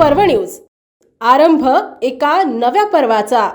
News. आरंभ एका नव्या पर्वाचा.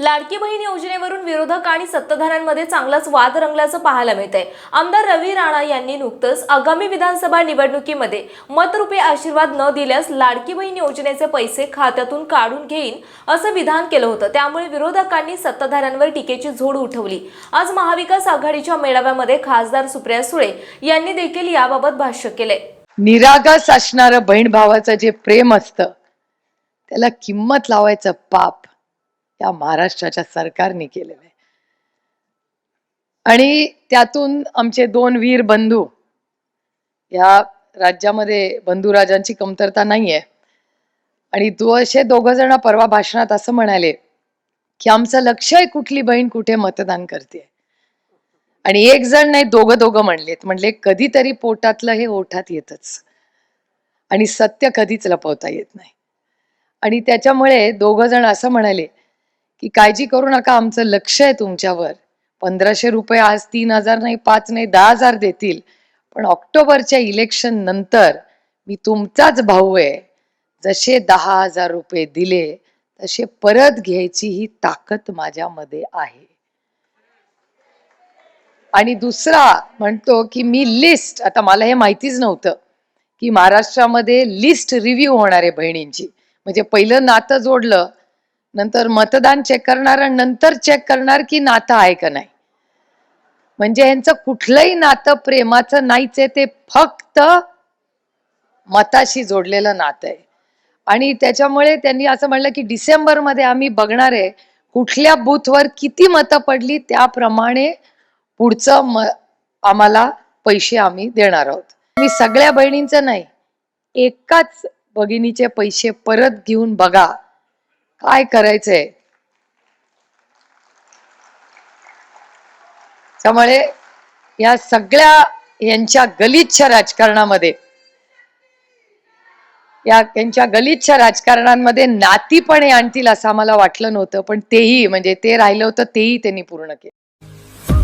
लाडकी बहीण योजनेवरून विरोधक आणि सत्ताधाऱ्यांमध्ये चांगलाच वाद रंगल्याचं पाहायला मिळतंय. आमदार रवी राणा यांनी नुकतंच आगामी विधानसभा निवडणुकीमध्ये मतरूपी आशीर्वाद न दिल्यास लाडकी बहीण योजनेचे पैसे खात्यातून काढून घेईन असं विधान केलं होतं. त्यामुळे विरोधकांनी सत्ताधाऱ्यांवर टीकेची झोड उठवली. आज महाविकास आघाडीच्या मेळाव्यामध्ये खासदार सुप्रिया सुळे यांनी देखील याबाबत भाष्य केलंय. निरागस असणारं बहीण भावाचं जे प्रेम असतं त्याला किंमत लावायचं पाप या महाराष्ट्राच्या सरकारने केलेलं आहे. आणि त्यातून आमचे दोन वीर बंधू या राज्यामध्ये बंधुराजांची कमतरता नाहीये. आणि दो असे दोघ जण परवा भाषणात असं म्हणाले की आमचं लक्ष आहे कुठली बहीण कुठे मतदान करते आणि एक जण नाही दोघं दोघं म्हणलेत. म्हणले कधीतरी पोटातलं हे ओठात येतच. आणि सत्य कधीच लपवता येत नाही. आणि त्याच्यामुळे दोघं जण असं म्हणाले की काळजी करू नका आमचं लक्ष आहे तुमच्यावर. पंधराशे रुपये आज तीन हजार नाही पाच नाही दहा हजार देतील. पण ऑक्टोबरच्या इलेक्शन नंतर मी तुमचाच भाऊ आहे. जसे दहा हजार रुपये दिले तसे परत घ्यायची ही ताकद माझ्यामध्ये आहे. आणि दुसरा म्हणतो की मी लिस्ट आता मला हे माहितीच नव्हतं की महाराष्ट्रामध्ये लिस्ट रिव्ह्यू होणार आहे बहिणींची. म्हणजे पहिलं नातं जोडलं नंतर मतदान चेक करणार आणि नंतर चेक करणार की नातं आहे का नाही. म्हणजे ह्यांचं कुठलंही नातं प्रेमाचं नाहीच आहे ते फक्त मताशी जोडलेलं नातं आहे. आणि त्याच्यामुळे त्यांनी असं म्हणलं की डिसेंबरमध्ये आम्ही बघणार आहे कुठल्या बूथवर किती मतं पडली त्याप्रमाणे पुढचं म आम्हाला पैसे आम्ही देणार आहोत. मी सगळ्या बहिणींचं नाही एकाच भगिनीचे पैसे परत घेऊन बघा काय करायचंय. त्यामुळे या सगळ्या यांच्या गलिच्छ राजकारणामध्ये या त्यांच्या गलिच्छ राजकारणांमध्ये नातीपणे आणतील असं आम्हाला वाटलं नव्हतं पण तेही म्हणजे ते राहिलं होतं तेही त्यांनी पूर्ण केलं.